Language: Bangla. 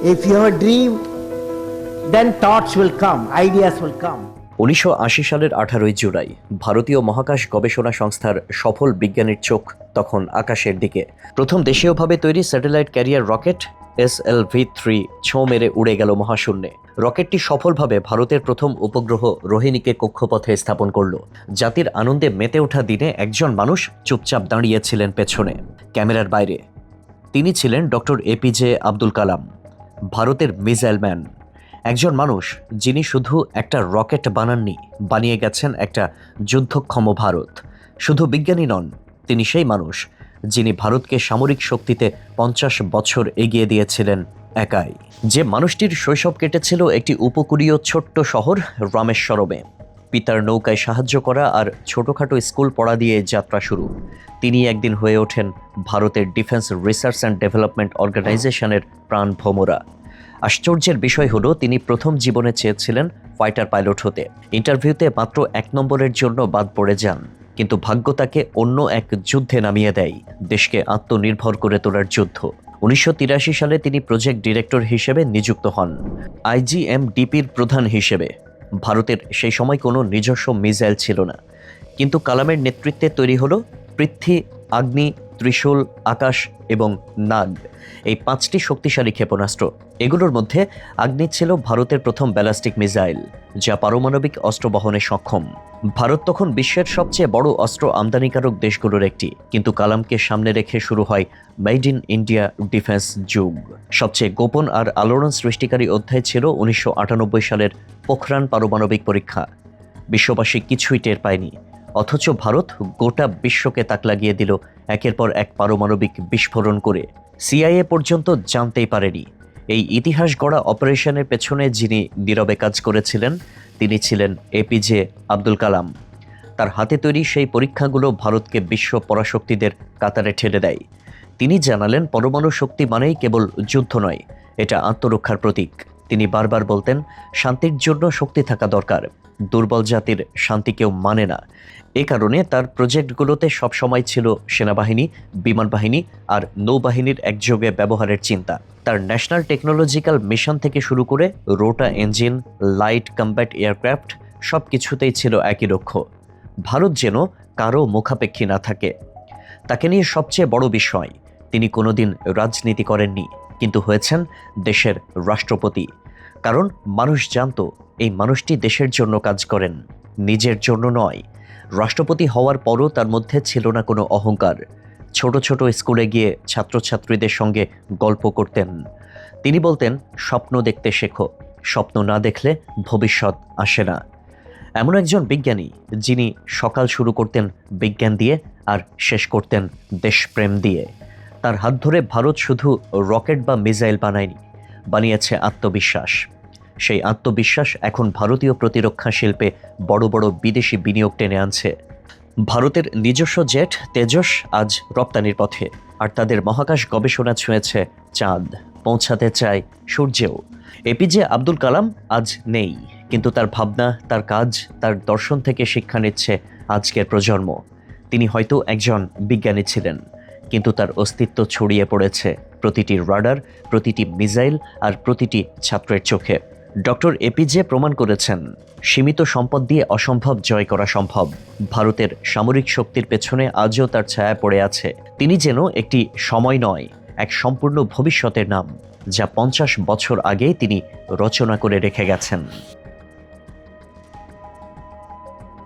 If you have a dream, then thoughts will come, ideas will come. সালের আঠারোই জুলাই ভারতীয় মহাকাশ গবেষণা সংস্থার সফল বিজ্ঞানীর চোখ তখন আকাশের দিকে। প্রথম দেশীয়ভাবে তৈরি satellite carrier rocket S L V three ছোঁ মেরে উড়ে গেল মহাশূন্যে। রকেটটি সফলভাবে ভারতের প্রথম উপগ্রহ রোহিণীকে কক্ষপথে স্থাপন করল। জাতির আনন্দে মেতে ওঠা দিনে একজন মানুষ চুপচাপ দাঁড়িয়েছিলেন পেছনে। ক্যামেরার বাইরে তিনি ছিলেন ডক্টর এপিজে আব্দুল কালাম। ভারতের মিসাইল ম্যান। একজন মানুষ যিনি শুধু একটা রকেট বানাননি, বানিয়ে গেছেন একটা যুদ্ধক্ষম ভারত। শুধু বিজ্ঞানী নন, তিনি সেই মানুষ যিনি ভারতকে সামরিক শক্তিতে পঞ্চাশ বছর এগিয়ে দিয়েছিলেন একাই। যে মানুষটির শৈশব কেটেছিল একটি উপকূলীয় ছোট্ট শহর রামেশ্বরমে। পিতার নৌকায় সাহায্য করা আর ছোটখাটো স্কুল পড়া দিয়ে যাত্রা শুরু। তিনি একদিন হয়ে ওঠেন ভারতের ডিফেন্স রিসার্চ অ্যান্ড ডেভেলপমেন্ট অর্গানাইজেশনের প্রাণ ভোমরা। আশ্চর্যের বিষয় হলো, তিনি প্রথম জীবনে চেয়েছিলেন ফাইটার পাইলট হতে। ইন্টারভিউতে মাত্র এক নম্বরের জন্য বাদ পড়ে যান, কিন্তু ভাগ্য তাকে অন্য এক যুদ্ধে নামিয়ে দেয়, দেশকে আত্মনির্ভর করে তোলার যুদ্ধ। উনিশশো তিরাশি সালে তিনি প্রজেক্ট ডিরেক্টর হিসেবে নিযুক্ত হন, আইজিএমডিপির প্রধান হিসেবে। ভারতের সেই সময় কোনো নিজস্ব মিসাইল ছিল না। কিন্তু কালামের নেতৃত্বে তৈরি হলো পৃথ্বী আগ্নি ত্রিশূল, আকাশ এবং নাগ। এই পাঁচটি শক্তিশালী ক্ষেপণাস্ত্র, এগুলোর মধ্যে আগ্নি ছিল ভারতের প্রথম ব্যালাস্টিক মিসাইল, যা পারমাণবিক অস্ত্র বহনে সক্ষম। ভারত তখন বিশ্বের সবচেয়ে বড় অস্ত্র আমদানিকারক দেশগুলোর একটি, কিন্তু কালামকে সামনে রেখে শুরু হয় মেড ইন ইন্ডিয়া ডিফেন্স যুগ। সবচেয়ে গোপন আর আলোড়ন সৃষ্টিকারী অধ্যায় ছিল উনিশশো আটানব্বই সালের পোখরান পারমাণবিক পরীক্ষা। বিশ্ববাসী কিছুই টের পায়নি। অথচ ভারত গোটা বিশ্বকে তাক লাগিয়ে দিল, একের পর এক পারমাণবিক বিস্ফোরণ করে। সিআইএ পর্যন্ত জানতেই পারেনি। এই ইতিহাস গড়া অপারেশনের পেছনে যিনি নীরবে কাজ করেছিলেন, তিনি ছিলেন এপিজে আব্দুল কালাম। তার হাতে তৈরি সেই পরীক্ষাগুলো ভারতকে বিশ্ব পরাশক্তিদের কাতারে ঠেলে দেয়। তিনি জানালেন, পরমাণু শক্তি মানেই কেবল যুদ্ধ নয়, এটা আত্মরক্ষার প্রতীক। তিনি বারবার বলতেন, শান্তির জন্য শক্তি থাকা দরকার। দুর্বল জাতির শান্তি কেউ মানে না। এ কারণে তার প্রজেক্টগুলোতে সবসময় ছিল সেনাবাহিনী, বিমান বাহিনী আর নৌবাহিনীর একযোগে ব্যবহারের চিন্তা। তার ন্যাশনাল টেকনোলজিক্যাল মিশন থেকে শুরু করে রোটা ইঞ্জিন, লাইট কম্ব্যাট এয়ারক্রাফট সব কিছুতেই ছিল একই লক্ষ্য। ভারত যেন কারও মুখাপেক্ষী না থাকে। তাকে নিয়ে সবচেয়ে বড় বিষয়, তিনি কোনোদিন রাজনীতি করেননি। কিন্তু হয়েছেন দেশের রাষ্ট্রপতি। কারণ মানুষ জানতো, এই মানুষটি দেশের জন্য কাজ করেন, নিজের জন্য নয়। রাষ্ট্রপতি হওয়ার পরও তার মধ্যে ছিল না কোনো অহংকার। ছোট ছোট স্কুলে গিয়ে ছাত্রছাত্রীদের সঙ্গে গল্প করতেন। তিনি বলতেন, স্বপ্ন দেখতে শেখো, স্বপ্ন না দেখলে ভবিষ্যৎ আসে না। এমন একজন বিজ্ঞানী, যিনি সকাল শুরু করতেন বিজ্ঞান দিয়ে আর শেষ করতেন দেশপ্রেম দিয়ে। তার হাত ধরে ভারত শুধু রকেট বা মিসাইল বানায়নি, বানিয়েছে আত্মবিশ্বাস। সেই আত্মবিশ্বাস এখন ভারতীয় প্রতিরক্ষা শিল্পে বড় বড় বিদেশি বিনিয়োগ টেনে আনছে। ভারতের নিজস্ব জেট তেজস আজ রপ্তানির পথে, আর তাদের মহাকাশ গবেষণা ছুঁয়েছে চাঁদ, পৌঁছাতে চায় সূর্যেও। এপিজে আব্দুল কালাম আজ নেই, কিন্তু তার ভাবনা, তার কাজ, তার দর্শন থেকে শিক্ষা নিচ্ছে আজকের প্রজন্ম। তিনি হয়তো একজন বিজ্ঞানী ছিলেন। কিন্তু তার অস্তিত্ব ছড়িয়ে পড়েছে প্রতিটি রাডার, প্রতিটি মিসাইল আর প্রতিটি ছাত্রের চোখে। ডক্টর এপিজে প্রমাণ করেছেন, সীমিত সম্পদ দিয়ে অসম্ভব জয় করা সম্ভব। ভারতের সামরিক শক্তির পেছনে আজও তার ছায়া পড়ে আছে। তিনি যেন একটি সময় নয়, এক সম্পূর্ণ ভবিষ্যতের নাম, যা পঞ্চাশ বছর আগে তিনি রচনা করে রেখে গেছেন।